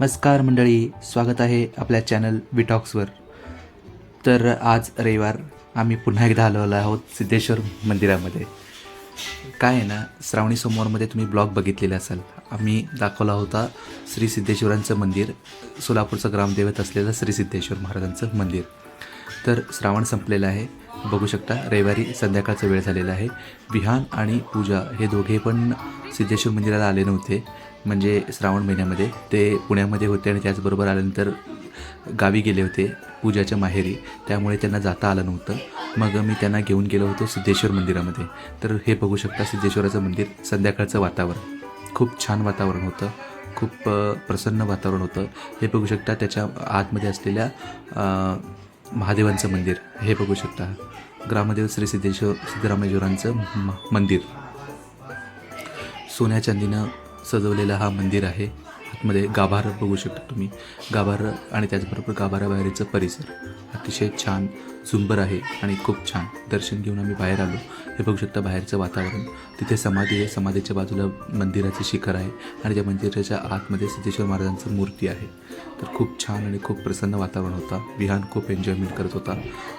नमस्कार मंडळी स्वागत आहे आपल्या चॅनल विटॉक्सवर. तर आज रविवार आम्ही पुन्हा एकदा आलो आहोत सिद्धेश्वर मंदिरामध्ये. काय आहे ना श्रावणी सोमवारमध्ये तुम्ही ब्लॉग बघितलेले असाल. आम्ही दाखवला होता श्री सिद्धेश्वरांचं मंदिर सोलापूरचं ग्रामदैवत असलेलं श्री सिद्धेश्वर महाराजांचं मंदिर. तर श्रावण संपलेलं आहे. बघू शकता रविवारी संध्याकाळचा वेळ झालेला आहे. विहान आणि पूजा हे दोघे पण सिद्धेश्वर मंदिराला आले नव्हते. म्हणजे श्रावण महिन्यामध्ये ते पुण्यामध्ये होते आणि त्याचबरोबर आल्यानंतर गावी गेले होते पूजाच्या माहेरी. त्यामुळे त्यांना जाता आलं नव्हतं. मग मी त्यांना घेऊन गेलो होतो सिद्धेश्वर मंदिरामध्ये. तर हे बघू शकता सिद्धेश्वराचं मंदिर संध्याकाळचं वातावरण. खूप छान वातावरण होतं. खूप प्रसन्न वातावरण होतं. हे बघू शकता त्याच्या आतमध्ये असलेल्या महादेवांचं मंदिर. हे बघू शकता. ग्रामदेव श्री सिद्धेश्वर सिद्धरामेश्वरांचं म- मंदिर. सोन्या चांदीनं सजवलेलं हा मंदिर आहे. आतमध्ये गाभार बघू शकता तुम्ही. गाभार आणि त्याचबरोबर गाभाराबाहेरचं परिसर. अतिशय छान झुंबर आहे आणि खूप छान दर्शन घेऊन आम्ही बाहेर आलो. हे बघू शकता बाहेरचं वातावरण. तिथे समाधी आहे. समाधीच्या बाजूला मंदिराचे शिखर आहे आणि त्या मंदिराच्या आतमध्ये सिद्धेश्वर महाराजांचं मूर्ती आहे. तर खूप छान आणि खूप प्रसन्न वातावरण होता. विहान खूप एन्जॉयमेंट करत होता.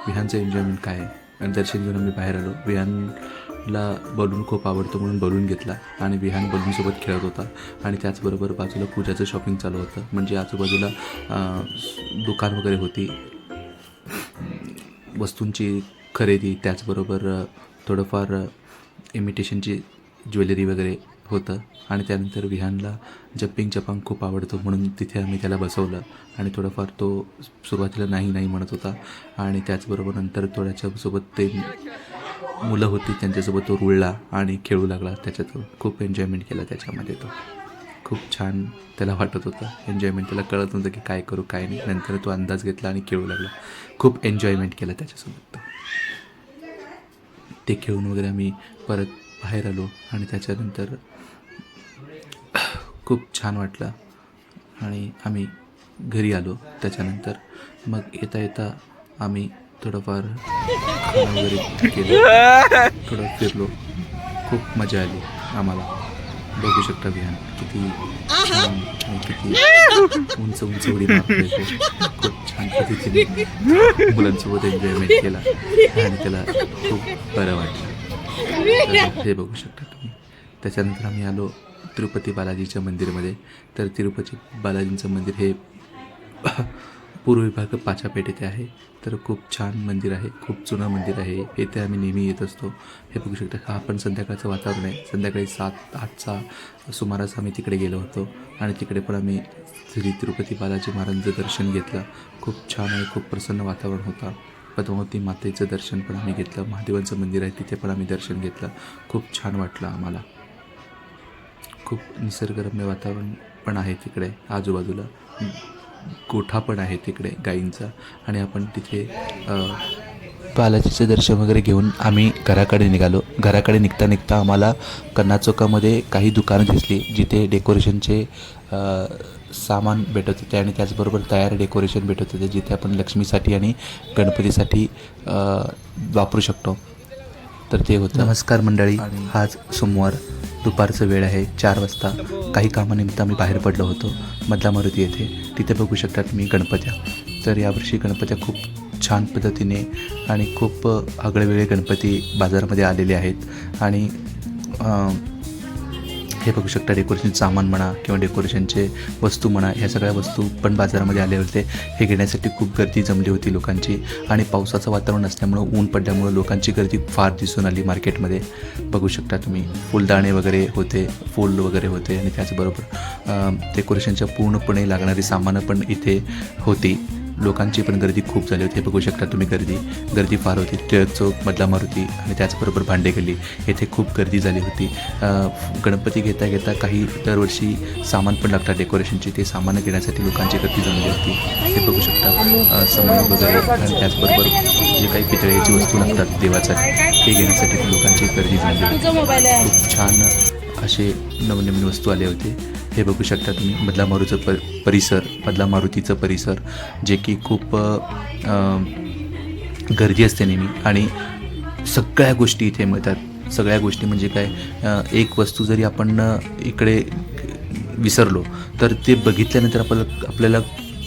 विहानचं एन्जॉयमेंट काय आहे? आणि दर्शन घेऊन आम्ही बाहेर आलो. विहान ला बलून खूप आवडतो म्हणून बलून घेतला आणि विहान बलूनसोबत खेळत होता. आणि त्याचबरोबर बाजूला पूजाचं शॉपिंग चालू होतं. म्हणजे आजूबाजूला दुकान वगैरे होती. वस्तूंची खरेदी त्याचबरोबर थोडंफार इमिटेशनची ज्वेलरी वगैरे होतं. आणि त्यानंतर विहानला जपिंग जपांग खूप आवडतो म्हणून तिथे आम्ही त्याला बसवलं. आणि थोडंफार तो सुरुवातीला नाही नाही म्हणत होता. आणि त्याचबरोबर नंतर थोड्याच्यासोबत ते मुलं होती त्यांच्यासोबत तो रुळला आणि खेळू लागला. त्याच्यात खूप एन्जॉयमेंट केला त्याच्यामध्ये तो. खूप छान त्याला वाटत होतं. एन्जॉयमेंट त्याला कळत नव्हतं की काय करू काय नाही. नंतर तो अंदाज घेतला आणि खेळू लागला. खूप एन्जॉयमेंट केलं त्याच्यासोबत तो. ते खेळून वगैरे आम्ही परत बाहेर आलो आणि त्याच्यानंतर खूप छान वाटलं आणि आम्ही घरी आलो त्याच्यानंतर. मग येता येता आम्ही थोडंफार खाणं वगैरे केलं थोडं फिरलो. खूप मजा आली आम्हाला. बघू शकता विहान किती किती उंच उंच उडी मारतोय तो. खूप छान पद्धतीने मुलांसोबत एन्जॉयमेंट केला आणि त्याला खूप बरं वाटलं. हे बघू शकता तुम्ही. त्याच्यानंतर आम्ही आलो तिरुपती बालाजीच्या मंदिरमध्ये. तर तिरुपती बालाजींचं मंदिर हे पूर्व विभाग पाचापेठ येथे आहे. तर खूप छान मंदिर आहे. खूप जुनं मंदिर आहे. येथे आम्ही नेहमी येत असतो. हे बघू शकता हा पण संध्याकाळचं वातावरण आहे. संध्याकाळी सात आठचा सुमारास आम्ही तिकडे गेलो होतो. आणि तिकडे पण आम्ही श्री तिरुपती बालाजी महाराजांचं दर्शन घेतलं. खूप छान आणि खूप प्रसन्न वातावरण होता. पद्मावती मातेचं दर्शन पण आम्ही घेतलं. महादेवांचं मंदिर आहे तिथे पण आम्ही दर्शन घेतलं. खूप छान वाटलं आम्हाला. खूप निसर्गरम्य वातावरण पण आहे तिकडे आजूबाजूला. गोठा पण आहे तिकडे गाईंचा. आणि आपण तिथे बालाजीचं दर्शन वगैरे घेऊन आम्ही घराकडे निघालो. घराकडे निघता निघता आम्हाला कन्ना चौकामध्ये काही दुकानं दिसली जिथे डेकोरेशनचे सामान भेटत होते आणि त्याचबरोबर तयार डेकोरेशन भेटत होते जिथे आपण लक्ष्मीसाठी आणि गणपतीसाठी वापरू शकतो. तर ते होतं. नमस्कार मंडळी. आज सोमवार दुपारचं वेळ आहे चार वाजता. काही कामानिमित्त आम्ही बाहेर पडलो होतो मधला मारुती येथे. तिथे बघू शकता तुम्ही गणपत्या. तर यावर्षी गणपत्या खूप छान पद्धतीने आणि खूप आगळेवेगळे गणपती बाजारामध्ये आलेले आहेत. आणि हे बघू शकता डेकोरेशन सामान म्हणा किंवा डेकोरेशनचे वस्तू म्हणा ह्या सगळ्या वस्तू पण बाजारामध्ये आले होते हे घेण्यासाठी खूप गर्दी जमली होती लोकांची. आणि पावसाचं वातावरण असल्यामुळं ऊन पडल्यामुळं लोकांची गर्दी फार दिसून आली मार्केटमध्ये. बघू शकता तुम्ही फुलदाणे वगैरे होते फूल वगैरे होते आणि त्याचबरोबर डेकोरेशनच्या पूर्णपणे लागणारी सामानं पण इथे होती. लोकांची पण गर्दी खूप झाली होती. हे बघू शकता तुम्ही गर्दी. गर्दी फार होती. टिळक चौक मधला मारुती आणि त्याचबरोबर भांडे गल्ली. येथे खूप गर्दी झाली होती. गणपती घेता घेता काही दरवर्षी सामान पण लागतात डेकोरेशनचे ते सामान घेण्यासाठी लोकांची गर्दी जमली होती. हे बघू शकता. सामान वगैरे आणि त्याचबरोबर जे काही पितळेची वस्तू लागतात देवासाठी ते घेण्यासाठी लोकांची गर्दी जमली होती. खूप छान असे नवनवीन वस्तू आले होते. हे बघू शकता तुम्ही मधला मारुतीचं प परिसर मधला मारुतीचं परिसर जे की खूप गर्दी असते नेहमी. आणि सगळ्या गोष्टी इथे मिळतात. सगळ्या गोष्टी म्हणजे काय एक वस्तू जरी आपण इकडे विसरलो तर ते बघितल्यानंतर आपल्याला आपल्याला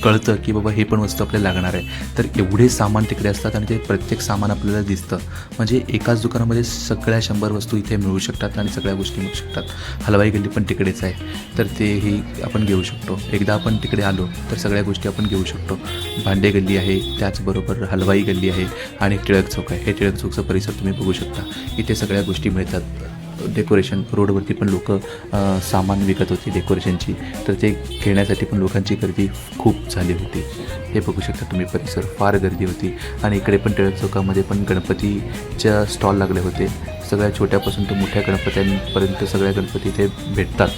कळतं की बाबा हे पण वस्तू आपल्याला लागणार आहे. तर एवढे सामान तिकडे असतात आणि ते प्रत्येक सामान आपल्याला दिसतं. म्हणजे एकाच दुकानामध्ये सगळ्या शंभर वस्तू इथे मिळू शकतात आणि सगळ्या गोष्टी मिळू शकतात. हलवाई गल्ली पण तिकडेच आहे. तर तेही आपण घेऊ शकतो. एकदा आपण तिकडे आलो तर सगळ्या गोष्टी आपण घेऊ शकतो. भांडे गल्ली आहे त्याचबरोबर हलवाई गल्ली आहे आणि टिळक चौक आहे. हे टिळक चौकचा परिसर तुम्ही बघू शकता. इथे सगळ्या गोष्टी मिळतात. डेकोरेशन रोडवरती पण लोक सामान विकत होती डेकोरेशनची तर ते घेण्यासाठी पण लोकांची गर्दी खूप झाली होती. हे बघू शकता तुम्ही परिसर फार गर्दी होती. आणि इकडे पण टिळक चौकामध्ये पण गणपतीच्या स्टॉल लागले होते. सगळ्या छोट्यापासून ते मोठ्या गणपत्यांपर्यंत सगळ्या गणपती इथे भेटतात.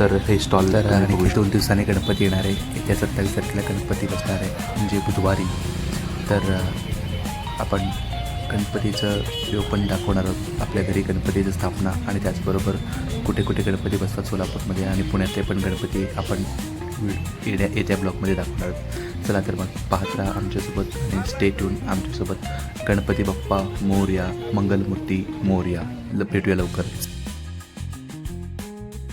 तर हे स्टॉल तर आणि दोन दिवसांनी गणपती येणार आहे. येत्या सत्तावीस तारखेला गणपती बसणार आहे. म्हणजे बुधवारी. तर आपण गणपतीचं व्ह्यू पण दाखवणार आहोत आपल्या घरी गणपतीची स्थापना आणि त्याचबरोबर कुठे कुठे गणपती बसतात सोलापूरमध्ये आणि पुण्यातले पण गणपती आपण येण्या येत्या ब्लॉकमध्ये दाखवणार. आहोत चला तर मग पाहत राहा आमच्यासोबत आणि स्टे ट्यून आमच्यासोबत. गणपती बाप्पा मोर्या मंगलमूर्ती मोर्या. भेटूया लवकरच.